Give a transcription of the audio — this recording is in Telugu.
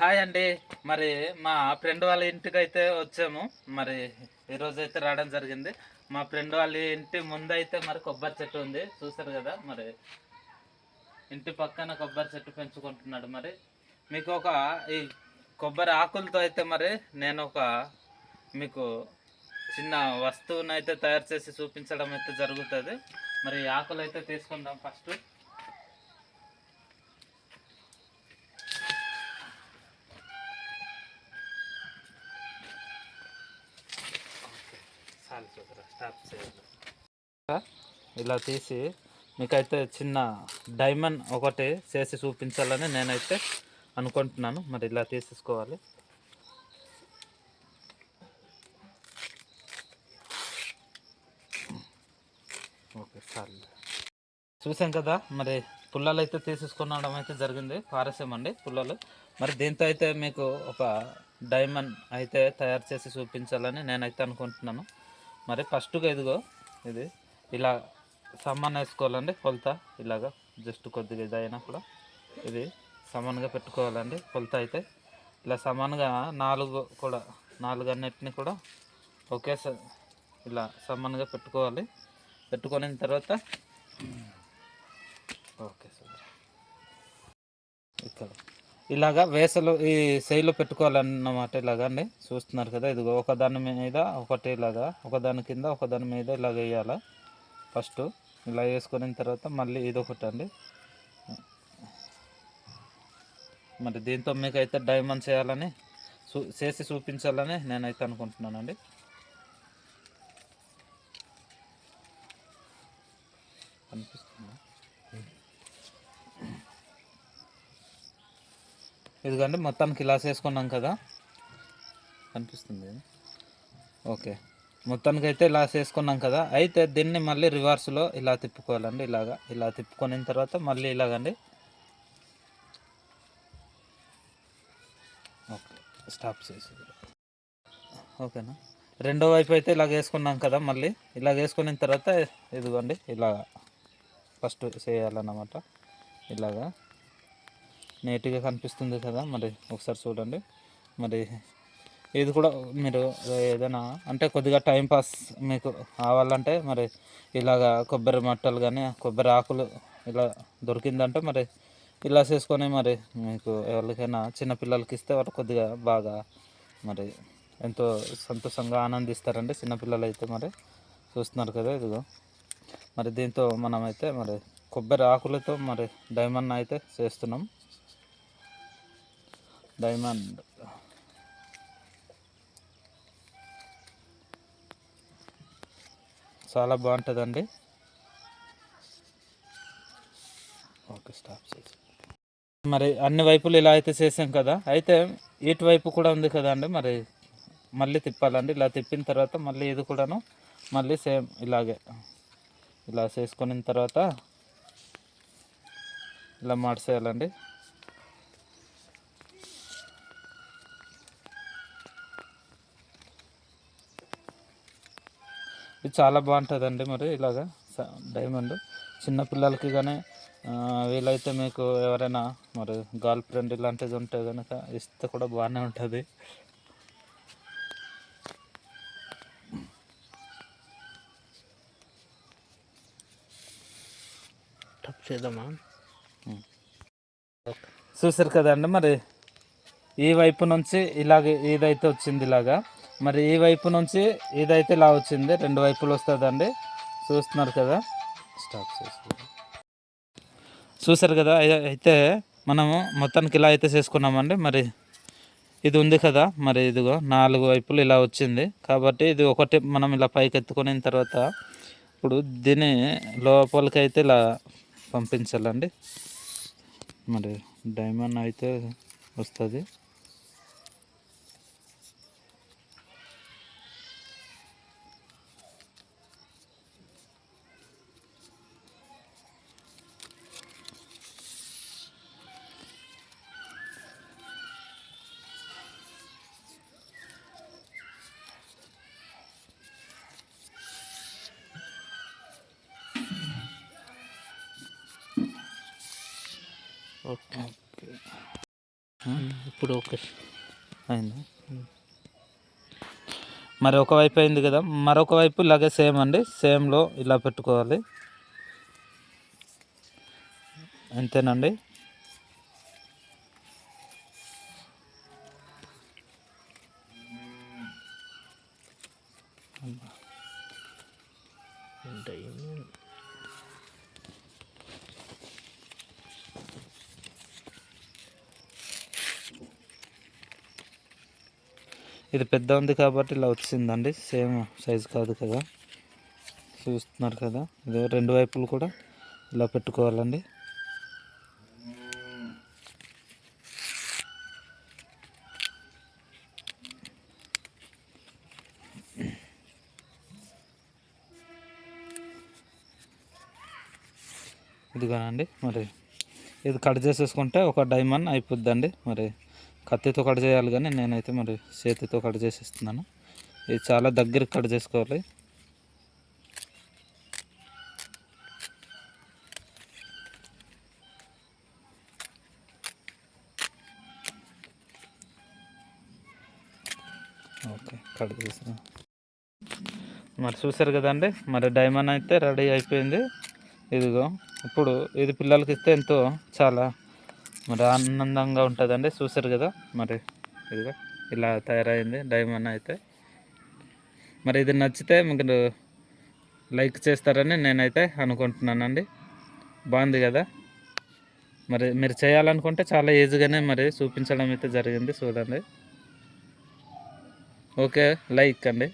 హాయ్ అండి. మరి మా ఫ్రెండ్ వాళ్ళ ఇంటికి అయితే వచ్చాము. మరి ఈరోజు అయితే రావడం జరిగింది. మా ఫ్రెండ్ వాళ్ళ ఇంటి ముందు అయితే మరి కొబ్బరి చెట్టు ఉంది. చూసారు కదా మరి? ఇంటి పక్కన కొబ్బరి చెట్టు పెంచుకుంటున్నాడు మరి. మీకు ఒక ఈ కొబ్బరి ఆకులతో అయితే మరి నేను ఒక మీకు చిన్న వస్తువునైతే తయారు చేసి చూపించడం అయితే జరుగుతుంది. మరి ఆకులు అయితే తీసుకుందాం ఫస్ట్ చాలు చూడరా స్టాప్ చేయాలి ఇలా తీసి మీకైతే చిన్న డైమండ్ ఒకటి చేసి చూపించాలని నేనైతే అనుకుంటున్నాను. మరి ఇలా తీసేసుకోవాలి. ఓకే చాలు చూసాం కదా మరి పుల్లలు అయితే తీసేసుకునడం అయితే జరిగింది. పారసేమండి పుల్లలు. మరి దీంతో అయితే మీకు ఒక డైమండ్ అయితే తయారు చేసి చూపించాలని నేనైతే అనుకుంటున్నాను. మరి ఫస్ట్గా ఇదిగో ఇది ఇలా సమాన్ వేసుకోవాలండి కొలత. ఇలాగా జస్ట్ కొద్దిగా ఇది అయినా కూడా ఇది సమాన్గా పెట్టుకోవాలండి కొలత అయితే. ఇలా సమాన్గా నాలుగు కూడా నాలుగు అన్నిటిని కూడా ఒకేసారి ఇలా సమాన్గా పెట్టుకోవాలి. పెట్టుకున్న తర్వాత ఓకే సార్. ఇక్కడ. ఇలాగా వేసలు ఈ శైలు పెట్టుకోవాలన్నమాట ఇలాగా అండి. చూస్తున్నారు కదా ఇదిగో ఒకదాని మీద ఒకటి ఇలాగా ఒకదాని కింద ఒకదాని మీద ఇలాగ వేయాలి. ఫస్ట్ ఇలా వేసుకున్న తర్వాత మళ్ళీ ఇది ఒకటి అండి. మరి దీంతో మీకు అయితే డైమండ్ చేయాలని చూ చేసి చూపించాలని నేనైతే అనుకుంటున్నానండి కనిపిస్తుందా ఇదిగోండి మొత్తానికి ఇలా చేసుకున్నాం కదా. కనిపిస్తుంది ఓకే. మొత్తానికి అయితే ఇలా చేసుకున్నాం కదా. అయితే దీన్ని మళ్ళీ రివర్స్లో ఇలా తిప్పుకోవాలండి. ఇలాగా ఇలా తిప్పుకున్న తర్వాత మళ్ళీ ఇలాగండి. ఓకే. స్టాప్ చేసి ఓకేనా? రెండో వైపు అయితే ఇలాగ వేసుకున్నాం కదా మళ్ళీ. ఇలా వేసుకున్న తర్వాత ఇదిగోండి ఇలా ఫస్ట్ చేయాలన్నమాట. ఇలాగా. నీట్గా కనిపిస్తుంది కదా మరి ఒకసారి చూడండి. మరి ఇది కూడా మీరు ఏదైనా అంటే కొద్దిగా టైం పాస్ మీకు కావాలంటే మరి ఇలాగా కొబ్బరి మట్టలు కానీ కొబ్బరి ఆకులు ఇలా దొరికిందంటే మరి ఇలా చేసుకొని మరి మీకు ఎవరికైనా చిన్నపిల్లలకి ఇస్తే వాళ్ళు కొద్దిగా బాగా మరి ఎంతో సంతోషంగా ఆనందిస్తారండి. చిన్నపిల్లలు అయితే మరి చూస్తున్నారు కదా ఇదిగో. మరి దీంతో మనమైతే మరి కొబ్బరి ఆకులతో మరి డైమండ్ అయితే చేస్తున్నాం. డైమండ్. చాలా బాగుంటుందండి. ఓకే స్టాప్ చేసి. మరి అన్ని వైపులు ఇలా అయితే చేసాం కదా. అయితే ఇటు వైపు కూడా ఉంది కదండి మరి మళ్ళీ తిప్పాలండి. ఇలా తిప్పిన తర్వాత మళ్ళీ ఇది కూడాను మళ్ళీ సేమ్ ఇలాగే. ఇలా చేసుకున్న తర్వాత ఇలా మార్చేయాలండి. ఇది చాలా బాగుంటుందండి మరి ఇలాగా డైమండ్ చిన్నపిల్లలకి కానీ వీలైతే మీకు ఎవరైనా మరి గర్ల్ ఫ్రెండ్ ఇలాంటిది ఉంటే కనుక ఇస్తే కూడా బాగానే ఉంటుంది. టప్ చేద్దామా? చూసారు కదండి మరి? ఈ వైపు నుంచి ఇలాగే ఇదైతే వచ్చింది ఇలాగా మరి ఈ వైపు నుంచి ఇదైతే ఇలా వచ్చింది రెండు వైపులు వస్తుందండి. చూస్తున్నారు కదా? స్టాప్ చేసి. చూసారు కదా? అయితే మనము మొత్తానికి ఇలా అయితే చేసుకున్నామండి. మరి ఇది ఉంది కదా? మరి ఇదిగో నాలుగు వైపులు ఇలా వచ్చింది. కాబట్టి ఇది ఒకటి మనం ఇలా పైకి ఎత్తుకున్న తర్వాత ఇప్పుడు దీన్ని లోపలికి అయితే ఇలా పంపించాలండి. మరి డైమండ్ అయితే వస్తుంది. ఓకే. ఇప్పుడు ఓకే. అయిందా? మరి ఒక వైపు అయింది కదా మరొక వైపు ఇలాగే సేమ్ అండి సేమ్లో ఇలా పెట్టుకోవాలి. అంతేనండి? ఉంటాయి. ఇది పెద్ద ఉంది కాబట్టి ఇలా వచ్చిందండి. సేమ్ సైజు కాదు కదా. చూస్తున్నారు కదా. ఇది రెండు వైపులు కూడా ఇలా పెట్టుకోవాలండి. ఇదిగోనండి మరి ఇది కట్ చేసేసుకుంటే ఒక డైమండ్ అయిపోద్దండి. మరి కత్తితో కట్ చేయాలి కానీ నేనైతే మరి చేతితో కట్ చేసేస్తున్నాను. ఇది చాలా దగ్గరికి కట్ చేసుకోవాలి. ఓకే కట్ చేసిన మరి చూసారు కదండి మరి డైమండ్ అయితే రెడీ అయిపోయింది. ఇదిగో ఇప్పుడు ఇది పిల్లలకి ఇస్తే ఎంతో చాలా మరి ఆనందంగా ఉంటుందండి. చూసారు కదా? మరి ఇదిగో ఇలా తయారైంది డైమండ్ అయితే. మరి ఇది నచ్చితే మీకు లైక్ చేస్తారని నేనైతే అనుకుంటున్నానండి. బాగుంది కదా? మరి మీరు చేయాలనుకుంటే చాలా ఈజీగానే మరి చూపించడం అయితే జరిగింది చూడండి. ఓకే లైక్ అండి.